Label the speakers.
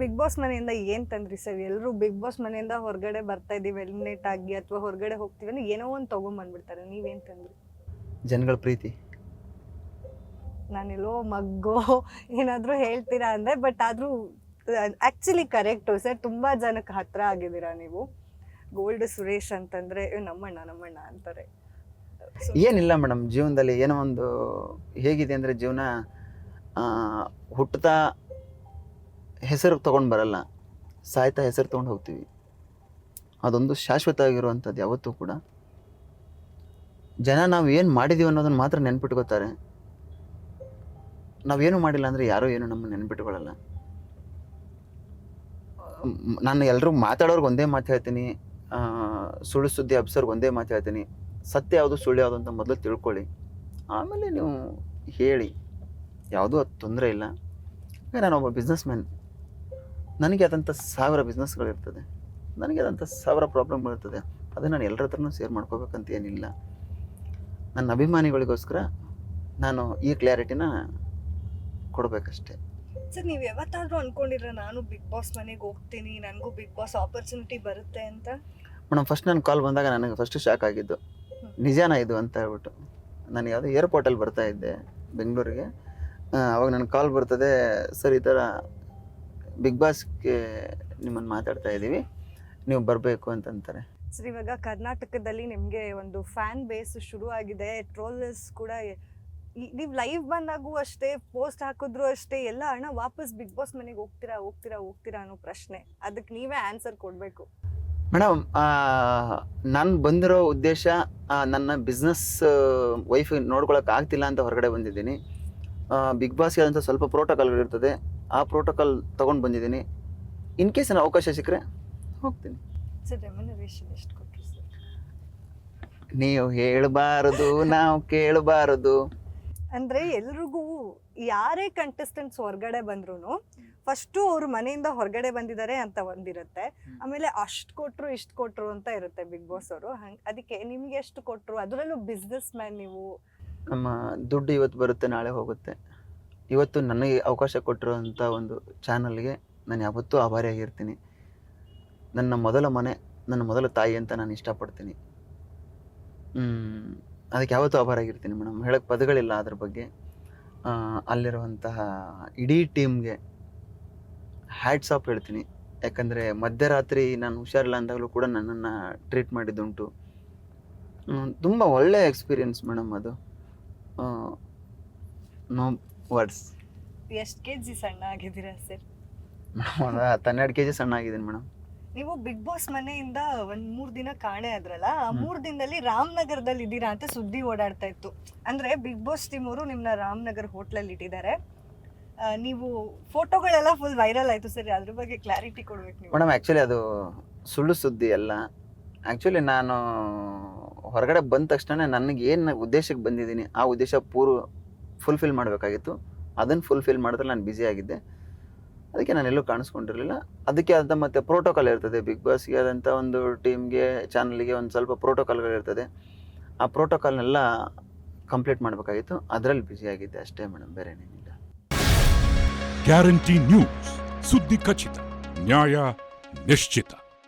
Speaker 1: Big Boss ಮನೆಯಿಂದ ಏನ್ ತಂದ್ರಿ ಸರ್ ಎಲ್ಲರೂ ಬಿಗ್ ಬಾಸ್ ಮನೆಯಿಂದ ಹೊರಗಡೆ ಬರ್ತಾ ಇದೀವಿ ಎಲಿಮಿನೇಟ್ ಆಗಿ ಅಥವಾ ಹೊರಗಡೆ ಹೋಗ್ತೀವಿ ಅಂದ್ರೆ ಏನೋ ಒಂದು ತಗೊಂಬಂದ್ಬಿಡ್ತಾರೆ. ನೀವೇನ್ ತಂದ್ರಿ?
Speaker 2: ಜನಗಳ ಪ್ರೀತಿ.
Speaker 1: ನಾನೆಲ್ಲೋ ಮಗ್ಗೋ ಏನಾದ್ರೂ ಹೇಳ್ತೀರಾ ಅಂದ್ರೆ ಬಟ್ ಆದ್ರೂ ಆಕ್ಚುಲಿ ಕರೆಕ್ಟು ಸರ್ ತುಂಬಾ ಜನಕ್ಕೆ ಹತ್ರ ಆಗಿದ್ದೀರಾ ನೀವು? ಗೋಲ್ಡ್ ಸುರೇಶ್ ಅಂತಂದ್ರೆ ನಮ್ಮಣ್ಣ ನಮ್ಮಣ್ಣ ಅಂತಾರೆ.
Speaker 2: ಏನಿಲ್ಲ ಮೇಡಮ್ ಜೀವನದಲ್ಲಿ ಏನೋ ಒಂದು ಹೇಗಿದೆ ಅಂದರೆ ಜೀವನ ಹುಟ್ಟುತ್ತಾ ಹೆಸರು ತೊಗೊಂಡು ಬರಲ್ಲ. ಸಾಯ್ತಾ ಹೆಸರು ತೊಗೊಂಡು ಹೋಗ್ತೀವಿ. ಅದೊಂದು ಶಾಶ್ವತ ಆಗಿರುವಂಥದ್ದು ಯಾವತ್ತೂ ಕೂಡ. ಜನ ನಾವು ಏನು ಮಾಡಿದ್ದೀವಿ ಅನ್ನೋದನ್ನು ಮಾತ್ರ ನೆನ್ಪಿಟ್ಕೋತಾರೆ. ನಾವೇನು ಮಾಡಿಲ್ಲ ಅಂದರೆ ಯಾರೂ ಏನು ನಮ್ಮ ನೆನ್ಪಿಟ್ಕೊಳ್ಳಲ್ಲ ನಾನು ಎಲ್ಲರೂ ಮಾತಾಡೋರ್ಗೆ ಒಂದೇ ಮಾತು ಹೇಳ್ತೀನಿ. ಸುಳ್ಳು ಸುದ್ದಿ ಅಬ್ಸರ್ಗೆ ಒಂದೇ ಮಾತು ಹೇಳ್ತೀನಿ. ಸತ್ಯ ಯಾವುದು ಸುಳ್ಳು ಯಾವುದು ಅಂತ ಮೊದಲು ತಿಳ್ಕೊಳ್ಳಿ. ಆಮೇಲೆ ನೀವು ಹೇಳಿ. ಯಾವುದೂ ಅದು ತೊಂದರೆ ಇಲ್ಲ. ನಾನು ನಾನೊಬ್ಬ ಬಿಸ್ನೆಸ್ ಮ್ಯಾನ್ ನನಗೆ ಆದಂಥ ಸಾವಿರ ಬಿಸ್ನೆಸ್ಗಳಿರ್ತದೆ ನನಗೆ ಆದಂಥ ಸಾವಿರ ಪ್ರಾಬ್ಲಮ್ಗಳಿರ್ತದೆ ಅದನ್ನು ನಾನು ಎಲ್ಲರ ಹತ್ರನೂ ಶೇರ್ ಮಾಡ್ಕೋಬೇಕಂತ ಏನಿಲ್ಲ ನನ್ನ ಅಭಿಮಾನಿಗಳಿಗೋಸ್ಕರ ನಾನು ಈ ಕ್ಲಾರಿಟಿನ ಕೊಡಬೇಕಷ್ಟೆ.
Speaker 1: ಸರ್ ನೀವು ಯಾವತ್ತಾದರೂ ಅನ್ಕೊಂಡಿರ ನಾನು ಬಿಗ್ ಬಾಸ್ ಮನೆಗೆ ಹೋಗ್ತೀನಿ ನನಗೂ ಬಿಗ್ ಬಾಸ್ ಆಪರ್ಚುನಿಟಿ ಬರುತ್ತೆ ಅಂತ?
Speaker 2: ಮೇಡಮ್ ಫಸ್ಟ್ ನಾನು ಕಾಲ್ ಬಂದಾಗ ನನಗೆ ಫಸ್ಟ್ ಶಾಕ್ ಆಗಿದ್ದು. ನಿಜಾನ ಇದು ಅಂತ ಹೇಳ್ಬಿಟ್ಟು. ನಾನು ಯಾವುದೋ ಏರ್ಪೋರ್ಟಲ್ಲಿ ಬರ್ತಾ ಇದ್ದೆ ಬೆಂಗಳೂರಿಗೆ. ಅವಾಗ ನನ್ನ ಕಾಲ್ ಬರ್ತದೆ ಸರ್ ಈ ಥರ ಬಿಗ್ ಬಾಸ್ಗೆ ನಿಮ್ಮನ್ನು ಮಾತಾಡ್ತಾ ಇದ್ದೀವಿ. ನೀವು ಬರಬೇಕು ಅಂತಂತಾರೆ.
Speaker 1: ಸರ್ ಇವಾಗ ಕರ್ನಾಟಕದಲ್ಲಿ ನಿಮಗೆ ಒಂದು ಫ್ಯಾನ್ ಬೇಸ್ ಶುರು ಆಗಿದೆ ಟ್ರೋಲರ್ಸ್ ಕೂಡ ನೀವು ಲೈವ್ ಬಂದಾಗೂ ಅಷ್ಟೇ ಪೋಸ್ಟ್ ಹಾಕಿದ್ರು ಅಷ್ಟೇ ಎಲ್ಲ ಹಣ ವಾಪಸ್ ಬಿಗ್ ಬಾಸ್ ಮನೆಗೆ ಹೋಗ್ತೀರಾ ಹೋಗ್ತೀರಾ ಹೋಗ್ತೀರಾ ಅನ್ನೋ ಪ್ರಶ್ನೆ. ಅದಕ್ಕೆ ನೀವೇ ಆನ್ಸರ್ ಕೊಡಬೇಕು.
Speaker 2: ಮೇಡಮ್ ನಾನು ಬಂದಿರೋ ಉದ್ದೇಶ ನನ್ನ ಬಿಸ್ನೆಸ್ ವೈಫ್ ನೋಡ್ಕೊಳಕ್ಕೆ ಆಗ್ತಿಲ್ಲ ಅಂತ ಹೊರಗಡೆ ಬಂದಿದ್ದೀನಿ. ಬಿಗ್ ಬಾಸ್ಗೆ ಆದಂಥ ಸ್ವಲ್ಪ ಪ್ರೋಟೋಕಾಲ್ಗಳಿರ್ತದೆ ಆ ಪ್ರೋಟೋಕಾಲ್ ತಗೊಂಡು ಬಂದಿದ್ದೀನಿ. ಇನ್ ಕೇಸ್ ನಾನು ಅವಕಾಶ ಸಿಕ್ಕರೆ ಹೋಗ್ತೀನಿ.
Speaker 1: ಸರ್ ರೆಮ್ಯುನರೇಷನ್ ಎಷ್ಟು ಕೊಟ್ಟರು ಸರ್?
Speaker 2: ನೀವು ಹೇಳಬಾರದು ನಾವು ಕೇಳಬಾರದು.
Speaker 1: ಅಂದ್ರೆ ಎಲ್ರಿಗೂ ಯಾರೇ ಕಂಟೆಸ್ಟೆಂಟ್ಸ್ ಹೊರಗಡೆ ಬಂದ್ರು ಫಸ್ಟು ಅವ್ರ ಮನೆಯಿಂದ ಹೊರಗಡೆ ಬಂದಿದ್ದಾರೆ ಅಂತ ಒಂದಿರುತ್ತೆ. ಆಮೇಲೆ ಅಷ್ಟು ಕೊಟ್ಟರು ಇಷ್ಟು ಕೊಟ್ಟರು ಅಂತ ಇರುತ್ತೆ ಬಿಗ್ ಬಾಸ್ ಅವರು. ಹಂಗ್ ಅದಕ್ಕೆ ನಿಮ್ಗೆ ಎಷ್ಟು ಕೊಟ್ಟರು ಅದರಲ್ಲೂ ಬಿಸ್ನೆಸ್ ಮ್ಯಾನ್ ನೀವು.
Speaker 2: ನಮ್ಮ ದುಡ್ಡು ಇವತ್ತು ಬರುತ್ತೆ ನಾಳೆ ಹೋಗುತ್ತೆ. ಇವತ್ತು ನನಗೆ ಅವಕಾಶ ಕೊಟ್ಟಿರುವಂಥ ಒಂದು ಚಾನಲ್ಗೆ ನಾನು ಯಾವತ್ತೂ ಆಭಾರಿಯಾಗಿರ್ತೀನಿ. ನನ್ನ ಮೊದಲ ಮನೆ, ನನ್ನ ಮೊದಲ ತಾಯಿ ಅಂತ ನಾನು ಇಷ್ಟಪಡ್ತೀನಿ. ಅದಕ್ಕೆ ಯಾವತ್ತೂ ಆಭಾರಿಯಾಗಿರ್ತೀನಿ ಮೇಡಮ್ ಹೇಳಕ್ಕೆ ಪದಗಳಿಲ್ಲ ಅದ್ರ ಬಗ್ಗೆ. ಅಲ್ಲಿರುವಂತಹ ಇಡೀ ಟೀಮ್ಗೆ ಹ್ಯಾಟ್ಸ್ ಆಫ್ ಹೇಳ್ತೀನಿ. ಯಾಕಂದರೆ ಮಧ್ಯರಾತ್ರಿ ನಾನು ಹುಷಾರಿಲ್ಲ ಅಂದಾಗಲೂ ಕೂಡ ನನ್ನನ್ನು ಟ್ರೀಟ್ ಮಾಡಿದ್ದುಂಟು. ತುಂಬ ಒಳ್ಳೆಯ ಎಕ್ಸ್ಪೀರಿಯನ್ಸ್ ಮೇಡಮ್ ಅದು. ನೋ ವರ್ಡ್ಸ್
Speaker 1: ಎಷ್ಟು ಕೆ ಜಿ ಸಣ್ಣ ಆಗಿದ್ದೀರಾ ಸರ್?
Speaker 2: ಒಂದು ಹತ್ತೆರಡು ಕೆ ಜಿ ಸಣ್ಣ ಆಗಿದ್ದೀನಿ ಮೇಡಮ್
Speaker 1: ನೀವು ಬಿಗ್ ಬಾಸ್ ಮನೆಯಿಂದ ಒಂದ್ ಮೂರ್ ದಿನ ಕಾಣೆ ಆದ್ರಲ್ಲ ಆ. ಮೂರ್ ದಿನದಲ್ಲಿ ರಾಮನಗರದಲ್ಲಿ ಇದ್ದೀರಾ ಅಂತ ಸುದ್ದಿ ಓಡಾಡ್ತಾ ಇತ್ತು. ಅಂದ್ರೆ ಬಿಗ್ ಬಾಸ್ ಟೀಮ್ ಅವರು ನಿಮ್ನ ರಾಮನಗರ್ ಹೋಟ್ಲಲ್ಲಿ ಇಟ್ಟಿದ್ದಾರೆ. ಆ, ನೀವು ಫೋಟೋಗಳೆಲ್ಲ ಫುಲ್ ವೈರಲ್ ಆಯ್ತು ಸರ್ ಅದ್ರ ಬಗ್ಗೆ ಕ್ಲಾರಿಟಿ ಕೊಡ್ಬೇಕು ನೀವು.
Speaker 2: ಮೇಡಮ್ ಆ್ಯಕ್ಚುಲಿ ಅದು ಸುಳ್ಳು ಸುದ್ದಿ ಅಲ್ಲ. ಆ್ಯಕ್ಚುಲಿ ನಾನು ಹೊರಗಡೆ ಬಂದ ತಕ್ಷಣ ನನಗೆ ಏನು ಉದ್ದೇಶಕ್ಕೆ ಬಂದಿದ್ದೀನಿ ಆ ಉದ್ದೇಶ ಪೂರ್ವ ಫುಲ್ಫಿಲ್ ಮಾಡಬೇಕಾಗಿತ್ತು. ಅದನ್ನು ಫುಲ್ಫಿಲ್ ಮಾಡಿದ್ರೆ ನಾನು ಬ್ಯುಸಿ ಆಗಿದ್ದೆ. ಅದಕ್ಕೆ ನಾನು ಎಲ್ಲೂ ಕಾಣಿಸ್ಕೊಂಡಿರಲಿಲ್ಲ. ಅದಕ್ಕೆ ಆದ ಮತ್ತೆ ಪ್ರೋಟೋಕಾಲ್ ಇರ್ತದೆ. ಬಿಗ್ ಬಾಸ್ಗೆ ಆದಂಥ ಒಂದು ಟೀಮ್ಗೆ ಚಾನಲ್ಗೆ ಒಂದು ಸ್ವಲ್ಪ ಪ್ರೋಟೋಕಾಲ್ಗಳಿರ್ತದೆ ಆ ಪ್ರೋಟೋಕಾಲ್ನೆಲ್ಲ ಕಂಪ್ಲೀಟ್ ಮಾಡಬೇಕಾಗಿತ್ತು. ಅದರಲ್ಲಿ ಬ್ಯುಸಿ ಆಗಿದ್ದೆ ಅಷ್ಟೇ ಮೇಡಮ್ ಬೇರೆ ಏನಿಲ್ಲ.
Speaker 3: ಗ್ಯಾರಂಟಿ ನ್ಯೂಸ್ ಸುದ್ದಿ ಖಚಿತ. ನ್ಯಾಯ ನಿಶ್ಚಿತ.